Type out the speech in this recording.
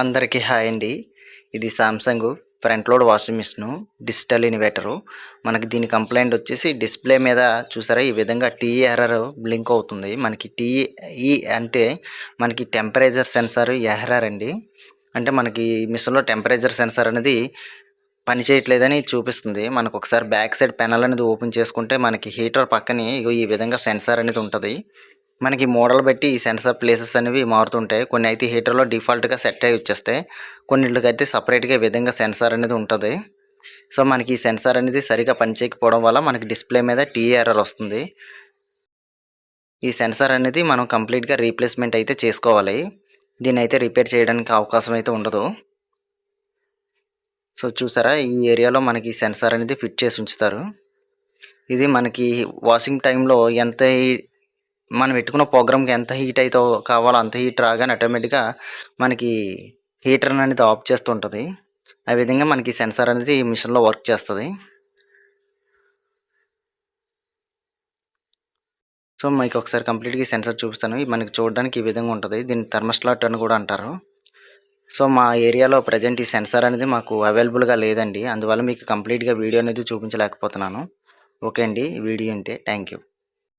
అందరికీ హాయ్ అండి. ఇది Samsung front load washing machine digital inverter. మనకి దీని కంప్లైంట్ వచ్చేసి డిస్ప్లే మీద చూసారా ఈ విధంగా టీఈఆర్ఆర్ బ్లింక్ అవుతుంది. మనకి టీఈ అంటే మనకి టెంపరేచర్ సెన్సార్ ఎహ్ఆర్ఆర్ అండి. అంటే మనకి మిషన్లో టెంపరేచర్ సెన్సార్ అనేది పని చేయట్లేదని చూపిస్తుంది. మనకు ఒకసారి బ్యాక్ సైడ్ పెనల్ అనేది ఓపెన్ చేసుకుంటే మనకి హీటర్ పక్కనే ఈ విధంగా సెన్సార్ అనేది ఉంటుంది. మనకి మోడల్ బట్టి ఈ సెన్సార్ ప్లేసెస్ అనేవి మారుతుంటాయి. కొన్ని అయితే హీటర్లో డిఫాల్ట్గా సెట్ అయ్యి వచ్చేస్తాయి. కొన్నిళ్ళకి అయితే సపరేట్గా విధంగా సెన్సార్ అనేది ఉంటుంది. సో మనకి ఈ సెన్సార్ అనేది సరిగా పనిచేయకపోవడం వల్ల మనకి డిస్ప్లే మీద టీఆర్ఎల్ వస్తుంది. ఈ సెన్సార్ అనేది మనం కంప్లీట్గా రీప్లేస్మెంట్ అయితే చేసుకోవాలి. దీన్ని అయితే రిపేర్ చేయడానికి అవకాశం అయితే ఉండదు. సో చూసారా? ఈ ఏరియాలో మనకి సెన్సార్ అనేది ఫిట్ చేసి ఉంచుతారు. ఇది మనకి వాషింగ్ టైంలో ఎంత మనం పెట్టుకున్న ప్రోగ్రామ్కి ఎంత హీట్ అయితే కావాలో అంత హీట్ రాగానే ఆటోమేటిక్గా మనకి హీటర్ అనేది ఆఫ్ చేస్తుంటుంది ఆ విధంగా మనకి సెన్సార్ అనేది మిషన్లో వర్క్ చేస్తుంది. సో మీకు ఒకసారి కంప్లీట్గా సెన్సార్ చూపిస్తాను. మనకి చూడడానికి ఈ విధంగా ఉంటుంది. దీన్ని థర్మస్లాట్ అని కూడా అంటారు. సో మా ఏరియాలో ప్రజెంట్ ఈ సెన్సార్ అనేది మాకు అవైలబుల్గా లేదండి. అందువల్ల మీకు కంప్లీట్గా వీడియో అనేది చూపించలేకపోతున్నాను. ఓకే అండి. వీడియో అంతే థ్యాంక్ యూ